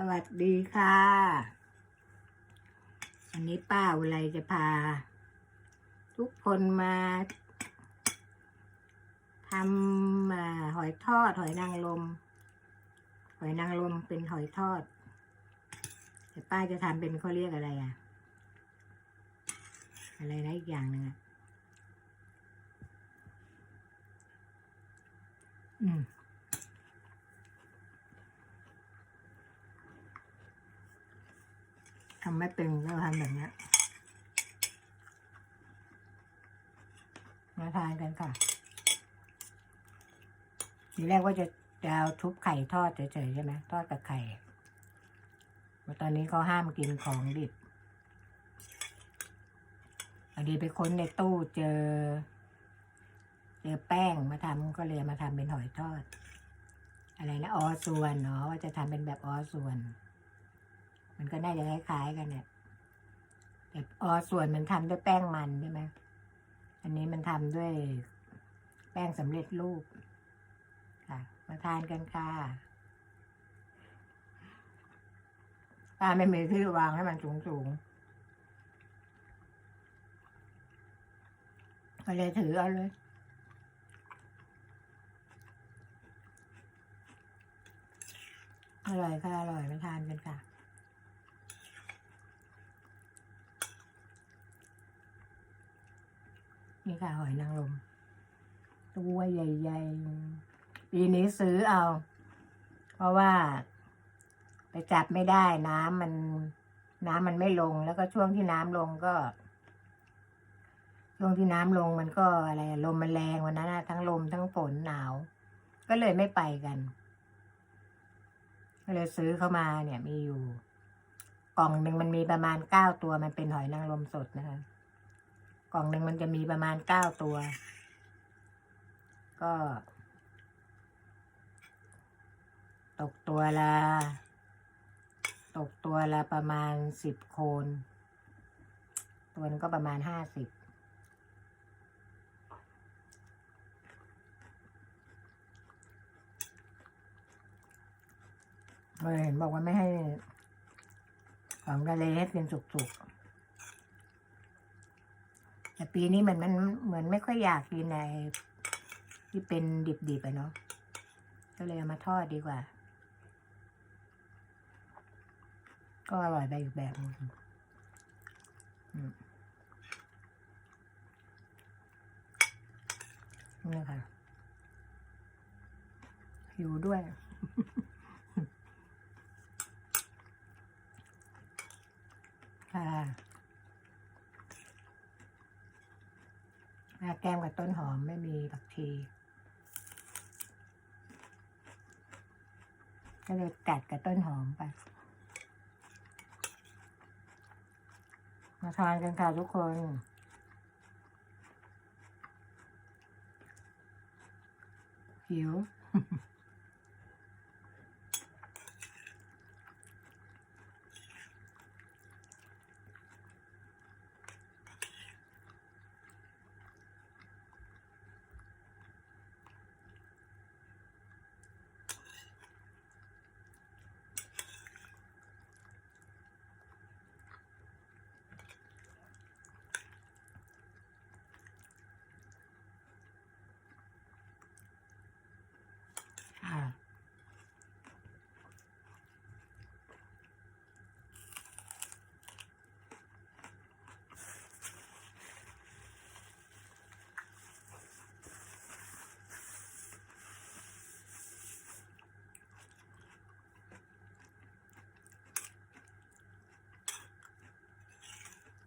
สวัสดีค่ะ อันนี้ป้าอุไรจะพา ทุกคนมาทำอ่าหอยทอด หอยนางรมหอยนางรมเป็นหอยทอด แต่ป้าจะทำเป็นเขาเรียกอะไรอะอะไรนะอีกอย่างหนึ่งอะอืม ทำไม่เป็นก็ทำแบบนี้มาทานกันค่ะทีแรกว่าจะจะเอาทุบไข่ทอดเฉยๆใช่ไหมทอดกับไข่ว่ตอนนี้เขาห้ามกินของดิบพอดีไปค้นในตู้เจอ เจอแป้งมาทำก็เลยมาทำเป็นหอยทอด อะไรนะออส่วนเนาะว่าจะทำเป็นแบบออส่วน มันก็น่าจะคล้ายๆกันเนี่ยแต่ออส่วนมันทำด้วยแป้งมันใช่ไหมอันนี้มันทำด้วยแป้งสำเร็จรูปค่ะ มาทานกันค่ะป้าไม่มีที่วางให้มันสูงๆก็เลยถือเอาเลยอร่อยค่ะ อร่อยมาทานกันค่ะ นี่ค่ะหอยนางรมตัวใหญ่ๆ ปีนี้ซื้อเอา เพราะว่า ไปจับไม่ได้น้ำมัน น้ำมันไม่ลงแล้วก็ช่วงที่น้ำลงก็ ช่วงที่น้ำลงมันก็อะไรลมมันแรงวันนั้นอะทั้งลมทั้งฝนหนาว ก็เลยไม่ไปกันก็เลยซื้อเข้ามาเนี่ยมีอยู่ กล่องหนึ่งมันมีประมาณเก้าตัวมันเป็นหอยนางรมสดนะคะ ล่องหนึ่งมันจะมีประมาณเก้าตัว ก็ ตกตัวละตกตัวละประมาณสิบโคน ตัวนึงก็ประมาณห้าสิบเออเห็นบอกว่าไม่ให้ของทะเลให้เป็นสุกๆ แต่ปีนี้เหมือนมันเหมือนไม่ค่อยอยากกินในที่เป็นดิบๆอะเนาะก็เลยเอามาทอดดีกว่า ก็อร่อยไปอีกแบบนึงอืมนี่ค่ะหิวด้วย ค่ะมา แกมกับต้นหอมไม่มีผักชีก็เลยกัดกับต้นหอมไป มาทานกันค่ะทุกคนหิว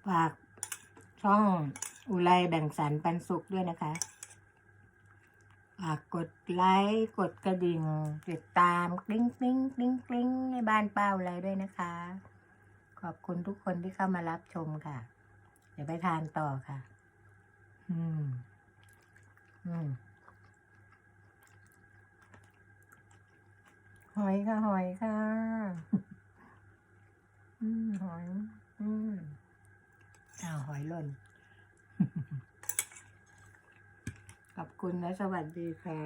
ฝากช่องอุไรแบ่งสรรปันสุขด้วยนะคะฝากกดไลค์กดกระดิ่ง ติดตามกริ๊งกริ๊งกริ๊งกริ๊งในบ้านเป้าอะไรด้วยนะคะ ขอบคุณทุกคนที่เข้ามารับชมค่ะ เดี๋ยวไปทานต่อค่ะ อืม อืมหอยค่ะ หอยค่ะ อืม หอย อืม อ้าวหอยหล่น ขอบคุณและสวัสดีค่ะ